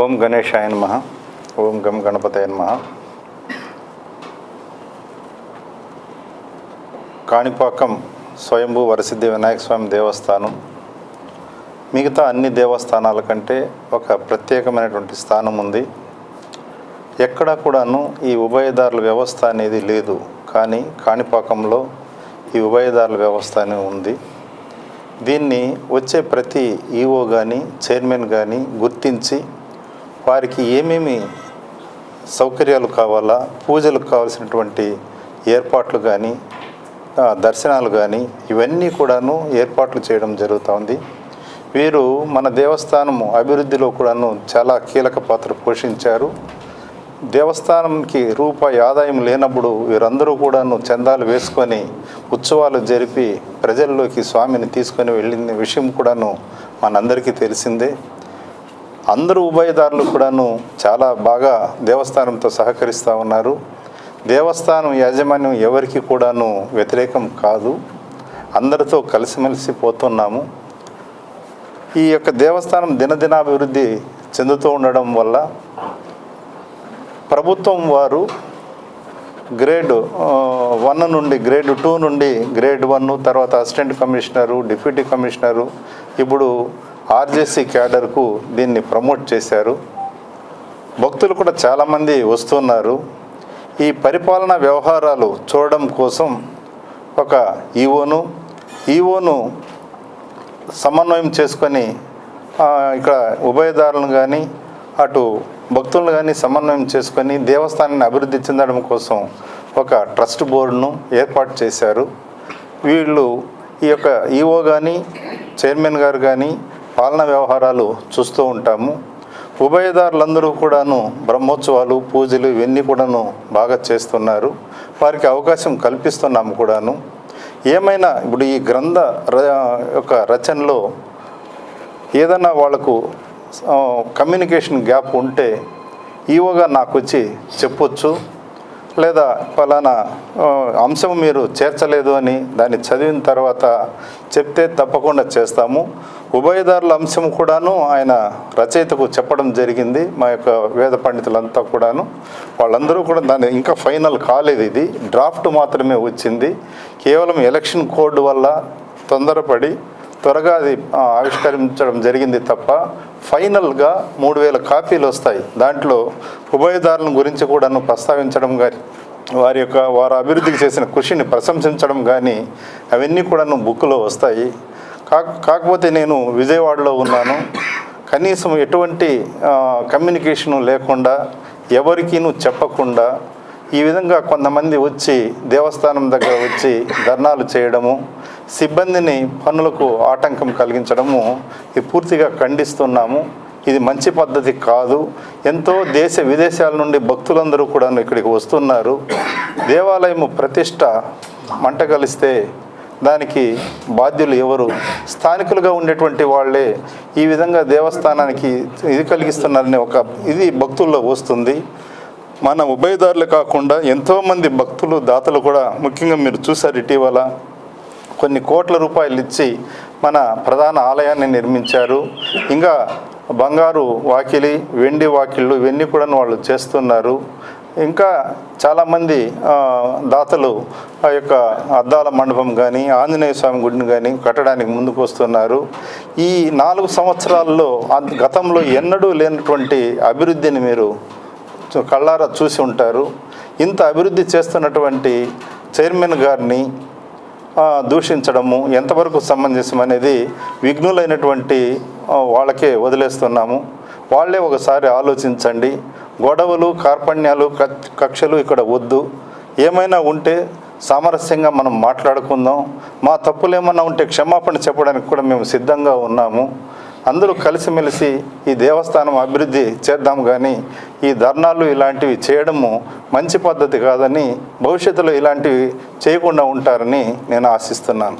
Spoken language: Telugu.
ఓం గణేశాయ నమ. ఓం గం గణపతయ నమ. కాణిపాకం స్వయంభూ వరసిద్ధి వినాయక స్వామి దేవస్థానం. మిగతా అన్ని దేవస్థానాల కంటే ఒక ప్రత్యేకమైనటువంటి స్థానం ఉంది. ఎక్కడా కూడాను ఈ ఉభయదారుల వ్యవస్థ అనేది లేదు. కానీ కాణిపాకంలో ఈ ఉభయదారుల వ్యవస్థ అనేది ఉంది. దీన్ని వచ్చే ప్రతి ఈఓ కానీ చైర్మన్ కానీ గుర్తించి వారికి ఏమేమి సౌకర్యాలు కావాలా పూజలకు కావాల్సినటువంటి ఏర్పాట్లు కానీ దర్శనాలు కానీ ఇవన్నీ కూడాను ఏర్పాట్లు చేయడం జరుగుతోంది వీరు మన దేవస్థానం అభివృద్ధిలో కూడాను చాలా కీలక పాత్ర పోషించారు. దేవస్థానంకి రూపాయి ఆదాయం లేనప్పుడు వీరందరూ కూడాను చందాలు వేసుకొని ఉత్సవాలు జరిపి ప్రజల్లోకి స్వామిని తీసుకొని వెళ్ళిన విషయం కూడాను మనందరికీ తెలిసిందే. అందరూ ఉభయదారులు కూడాను చాలా బాగా దేవస్థానంతో సహకరిస్తూ ఉన్నారు. దేవస్థానం యాజమాన్యం ఎవరికి కూడాను వ్యతిరేకం కాదు. అందరితో కలిసిమెలిసి పోతున్నాము. ఈ యొక్క దేవస్థానం దినదినాభివృద్ధి చెందుతూ ఉండడం వల్ల ప్రభుత్వం వారు గ్రేడ్ వన్ నుండి గ్రేడ్ టూ నుండి గ్రేడ్ వన్ తర్వాత అసిస్టెంట్ కమిషనరు డిప్యూటీ కమిషనరు ఇప్పుడు ఆర్జేసీ క్యాడర్కు దీన్ని ప్రమోట్ చేశారు. భక్తులు కూడా చాలామంది వస్తున్నారు. ఈ పరిపాలన వ్యవహారాలు చూడడం కోసం ఒక ఈవోను ఈవోను సమన్వయం చేసుకొని ఇక్కడ ఉభయదారులను కానీ అటు భక్తులను కానీ సమన్వయం చేసుకొని దేవస్థానాన్ని అభివృద్ధి చెందడం కోసం ఒక ట్రస్ట్ బోర్డును ఏర్పాటు చేశారు. వీళ్ళు ఈ యొక్క ఈఓ కానీ చైర్మన్ గారు కానీ పాలన వ్యవహారాలు చూస్తూ ఉంటాము. ఉభయదారులందరూ కూడాను బ్రహ్మోత్సవాలు పూజలు ఇవన్నీ కూడాను బాగా చేస్తున్నారు. వారికి అవకాశం కల్పిస్తున్నాము కూడాను. ఏమైనా ఇప్పుడు ఈ గ్రంథ ర యొక్క రచనలో ఏదైనా వాళ్ళకు కమ్యూనికేషన్ గ్యాప్ ఉంటే ఈవోగా నాకు వచ్చి చెప్పొచ్చు. లేదా ఫలానా అంశం మీరు చేర్చలేదు అని దాన్ని చదివిన తర్వాత చెప్తే తప్పకుండా చేస్తాము. ఉభయదారుల అంశం కూడాను ఆయన రచయితకు చెప్పడం జరిగింది మా యొక్క వేద పండితులంతా కూడాను. వాళ్ళందరూ కూడా దాన్ని ఇంకా ఫైనల్ కాలేదు ఇది. డ్రాఫ్ట్ మాత్రమే వచ్చింది. కేవలం ఎలక్షన్ కోడ్ వల్ల తొందరపడి త్వరగా అది ఆవిష్కరించడం జరిగింది తప్ప ఫైనల్గా మూడు వేల కాపీలు వస్తాయి. దాంట్లో ఉభయదారుల గురించి కూడాను ప్రస్తావించడం కానీ వారి యొక్క వారు అభివృద్ధికి చేసిన కృషిని ప్రశంసించడం కానీ అవన్నీ కూడాను బుక్లో వస్తాయి. కాకపోతే నేను విజయవాడలో ఉన్నాను. కనీసం ఎటువంటి కమ్యూనికేషను లేకుండా ఎవరికీను చెప్పకుండా ఈ విధంగా కొంతమంది వచ్చి దేవస్థానం దగ్గర వచ్చి ధర్నాలు చేయడము సిబ్బందిని పనులకు ఆటంకం కలిగించడము ఇది పూర్తిగా ఖండిస్తున్నాము. ఇది మంచి పద్ధతి కాదు. ఎంతో దేశ విదేశాల నుండి భక్తులందరూ కూడా ఇక్కడికి వస్తున్నారు. దేవాలయము ప్రతిష్ట మంట కలిస్తే దానికి బాధ్యులు ఎవరు? స్థానికులుగా ఉండేటువంటి వాళ్ళే ఈ విధంగా దేవస్థానానికి ఇది కలిగిస్తున్నారనే ఒక ఇది భక్తుల్లో వస్తుంది. మన ఉభయదారులు కాకుండా ఎంతోమంది భక్తులు దాతలు కూడా ముఖ్యంగా మీరు చూసారు ఇటీవల కొన్ని కోట్ల రూపాయలు ఇచ్చి మన ప్రధాన ఆలయాన్ని నిర్మించారు. ఇంకా బంగారు వాకిలి వెండి వాకిళ్ళు ఇవన్నీ కూడా వాళ్ళు చేస్తున్నారు. ఇంకా చాలామంది దాతలు ఆ యొక్క అద్దాల మండపం కానీ ఆంజనేయ స్వామి గుడిని కానీ కట్టడానికి ముందుకు వస్తున్నారు. ఈ నాలుగు సంవత్సరాల్లో గతంలో ఎన్నడూ లేనటువంటి అభివృద్ధిని మీరు కళ్ళారా చూసి ఉంటారు. ఇంత అభివృద్ధి చేస్తున్నటువంటి చైర్మన్ గారిని దూషించడము ఎంతవరకు సంబంధించడం అనేది విఘ్నులైనటువంటి వాళ్ళకే వదిలేస్తున్నాము. వాళ్ళే ఒకసారి ఆలోచించండి. గొడవలు కార్పణ్యాలు కక్షలు ఇక్కడ వద్దు. ఏమైనా ఉంటే సామరస్యంగా మనం మాట్లాడుకుందాం. మా తప్పులు ఏమన్నా ఉంటే క్షమాపణ చెప్పడానికి కూడా మేము సిద్ధంగా ఉన్నాము. అందరూ కలిసిమెలిసి ఈ దేవస్థానం అభివృద్ధి చేద్దాం కానీ ఈ ధర్నాలు ఇలాంటివి చేయడము మంచి పద్ధతి కాదని భవిష్యత్తులో ఇలాంటివి చేయకుండా ఉంటారని నేను ఆశిస్తున్నాను.